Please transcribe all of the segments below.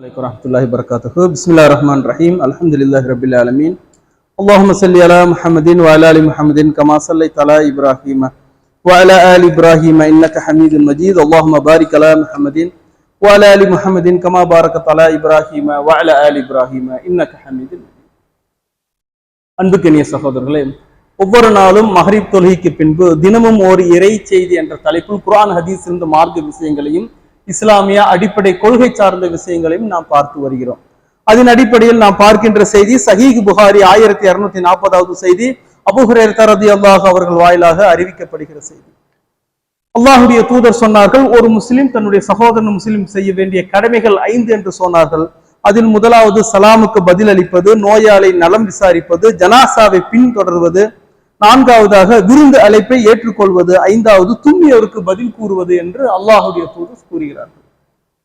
عليكم ورحمة الله وبركاته بسم الله الرحمن الرحيم الحمد لله رب العالمين اللهم صل على محمد وعلى آل محمد كما صليت على إبراهيم وعلى آل إبراهيم إنك حميد مجيد اللهم بارك على محمد وعلى آل محمد كما باركت على إبراهيم وعلى آل إبراهيم إنك حميد مجيد அன்புக்கனிய சகோதரர்களே ஒவ்வொரு நாளும் மஹரிப் தொழுகைக்கு பின்பு தினமும் ஒரு இறை செய்தி என்ற தலைப்பில் குர்ஆன் ஹதீஸ் இருந்த மார்க்க விஷயங்களையும் இஸ்லாமிய அடிப்படை கொள்கை சார்ந்த விஷயங்களையும் நாம் பார்த்து வருகிறோம். அதன் அடிப்படையில் நாம் பார்க்கின்ற செய்தி சஹீக் புகாரி ஆயிரத்தி இருநூத்தி நாற்பதாவது செய்தி அபுஹுரேர் தரதி அல்லாஹ் அவர்கள் வாயிலாக அறிவிக்கப்படுகிற செய்தி. அல்லாஹுடைய தூதர் சொன்னார்கள் ஒரு முஸ்லிம் தன்னுடைய சகோதரன் முஸ்லிம் செய்ய வேண்டிய கடமைகள் ஐந்து என்று சொன்னார்கள். அதில் முதலாவது சலாமுக்கு பதில் அளிப்பது நோயாளை நலம் விசாரிப்பது ஜனாசாவை பின்தொடர்வது நான்காவதாக விருந்து அழைப்பை ஏற்றுக்கொள்வது ஐந்தாவது தும்மியவருக்கு பதில் கூறுவது என்று அல்லாஹுடைய தூதர் கூறுகிறார்கள்.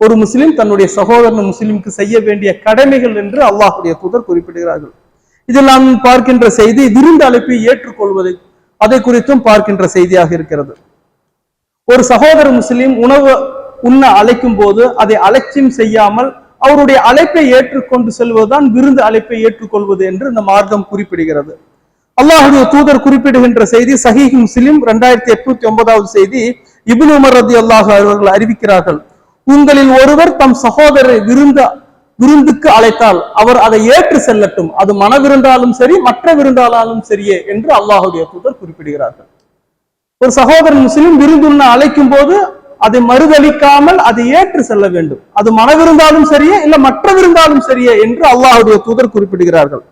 ஒரு முஸ்லிம் தன்னுடைய சகோதரன் முஸ்லிமுக்கு செய்ய வேண்டிய கடமைகள் என்று அல்லாஹுடைய தூதர் குறிப்பிடுகிறார்கள். இதில் நாம் பார்க்கின்ற செய்தி விருந்து அழைப்பை ஏற்றுக்கொள்வது அதை குறித்தும் பார்க்கின்ற செய்தியாக இருக்கிறது. ஒரு சகோதர முஸ்லிம் உணவு உண்ண அழைக்கும் போது அதை அலட்சியம் செய்யாமல் அவருடைய அழைப்பை ஏற்றுக்கொண்டு செல்வதுதான் விருந்து அழைப்பை ஏற்றுக்கொள்வது என்று இந்த மார்க்கம் குறிப்பிடுகிறது. அல்லாஹுடைய தூதர் குறிப்பிடுகின்ற செய்தி சஹீஹ் முஸ்லிம் ரெண்டாயிரத்தி எட்நூத்தி ஒன்பதாவது செய்தி இபின் உமர் ரதி அல்லாஹு அவர்கள் அறிவிக்கிறார்கள். உங்களில் ஒருவர் தம் சகோதரரை விருந்த விருந்துக்கு அழைத்தால் அவர் அதை ஏற்று செல்லட்டும். அது மன விருந்தாலும் சரி மற்ற விருந்தாலும் சரியே என்று அல்லாஹுடைய தூதர் குறிப்பிடுகிறார்கள். ஒரு சகோதரன் முஸ்லிம் விருந்துண்ண அழைக்கும் போது அதை மறுதளிக்காமல் அதை ஏற்று செல்ல வேண்டும். அது மன விருந்தாலும் சரியே இல்ல மற்ற விருந்தாலும் சரியே என்று அல்லாஹுடைய தூதர் குறிப்பிடுகிறார்கள்.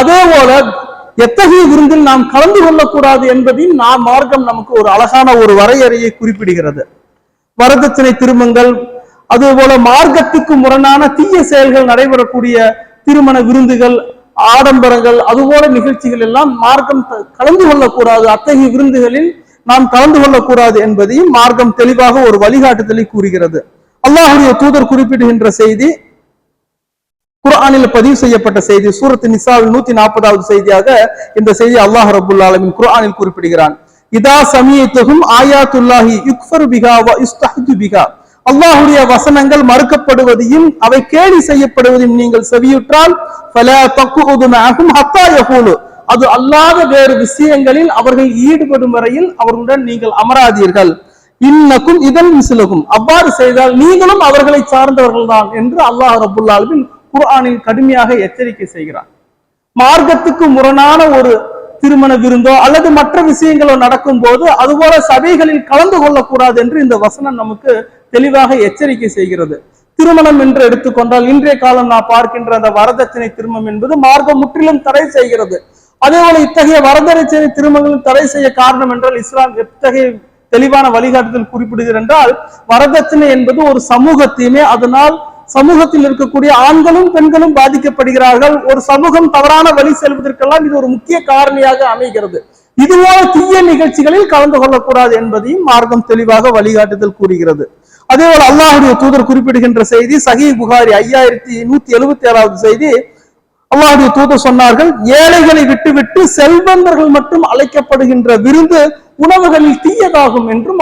அதே போல எத்தகைய விருந்தில் நாம் கலந்து கொள்ளக்கூடாது என்பதையும் நாம் மார்க்கம் நமக்கு ஒரு அழகான ஒரு வரையறையை குறிப்பிடுகிறது. வரதட்சணை திருமங்கள் அதுபோல மார்க்கத்துக்கு முரணான தீய செயல்கள் நடைபெறக்கூடிய திருமண விருந்துகள் ஆடம்பரங்கள் அதுபோல நிகழ்ச்சிகள் எல்லாம் மார்க்கம் கலந்து கொள்ளக்கூடாது. அத்தகைய விருந்துகளில் நாம் கலந்து கொள்ளக்கூடாது என்பதையும் மார்க்கம் தெளிவாக ஒரு வழிகாட்டுதலை கூறுகிறது. அல்லாஹுடைய தூதர் குறிப்பிடுகின்ற செய்தி குரானில் பதிவு செய்யப்பட்ட செய்தி சூரத்து நிசாவில் நூத்தி நாற்பதாவது செய்தியாக இந்த செய்தி அல்லாஹ் ரபுல் ஆலமின் குர்ஆனில் குறிப்பிடுகிறான். இதா சமீத்துகும் ஆயாத்துல்லாஹி யுக்ஃபர் பிகா வ யுஸ்தஹ்து பிகா அல்லாஹுடைய வசனங்கள் மறுக்கப்படுவதையும் அவை கேலி செய்யப்படுவதையும் நீங்கள் செவியுற்றால் பல தக்குது ஹத்தா யகூலு. அது அல்லாத வேறு விஷயங்களில் அவர்கள் ஈடுபடும் வரையில் அவர்களுடன் நீங்கள் அமராதீர்கள். இன்னக்கும் இதன் மிசிலகும். அவ்வாறு செய்தால் நீங்களும் அவர்களை சார்ந்தவர்கள் தான் என்று அல்லாஹ் ரபுல்லாலுவின் குர்ஆனில் கடுமையாக எச்சரிக்கை செய்கிறார். மார்க்கத்துக்கு முரணான ஒரு திருமண விருந்தோ அல்லது மற்ற விஷயங்களோ நடக்கும் போது அதுபோல சபைகளில் கலந்து கொள்ளக்கூடாது என்று இந்த வசனம் நமக்கு தெளிவாக எச்சரிக்கை செய்கிறது. திருமணம் என்று எடுத்துக்கொண்டால் இன்றைய காலம் நான் பார்க்கின்ற அந்த வரதட்சணை திருமணம் என்பது மார்க்கம் முற்றிலும் தடை செய்கிறது. அதே போல இத்தகைய வரதட்சணை திருமணங்களும் தடை செய்ய காரணம் என்றால் இஸ்லாம் எத்தகைய தெளிவான வழிகாட்டுதல் குறிப்பிடுகிறது என்றால் வரதட்சணை என்பது ஒரு சமூகத்தையுமே அதனால் சமூகத்தில் இருக்கக்கூடிய ஆண்களும் பெண்களும் பாதிக்கப்படுகிறார்கள். ஒரு சமூகம் தவறான வழி செல்வதற்கெல்லாம் இது ஒரு முக்கிய காரணியாக அமைகிறது. இதுபோல தீய நிகழ்ச்சிகளில் கலந்து கொள்ளக்கூடாது என்பதையும் மார்க்கம் தெளிவாக வழிகாட்டுதல் கூறுகிறது. அதே போல அல்லாஹுடைய தூதர் குறிப்பிடுகின்ற செய்தி சஹி புகாரி ஐயாயிரத்தி நூத்தி எழுபத்தி ஏழாவது செய்தி. அல்லாஹுடைய தூதர் சொன்னார்கள் ஏழைகளை விட்டுவிட்டு செல்வந்தர்கள் மட்டும் அழைக்கப்படுகின்ற விருந்து உணவுகளில் தீயதாகும் என்றும்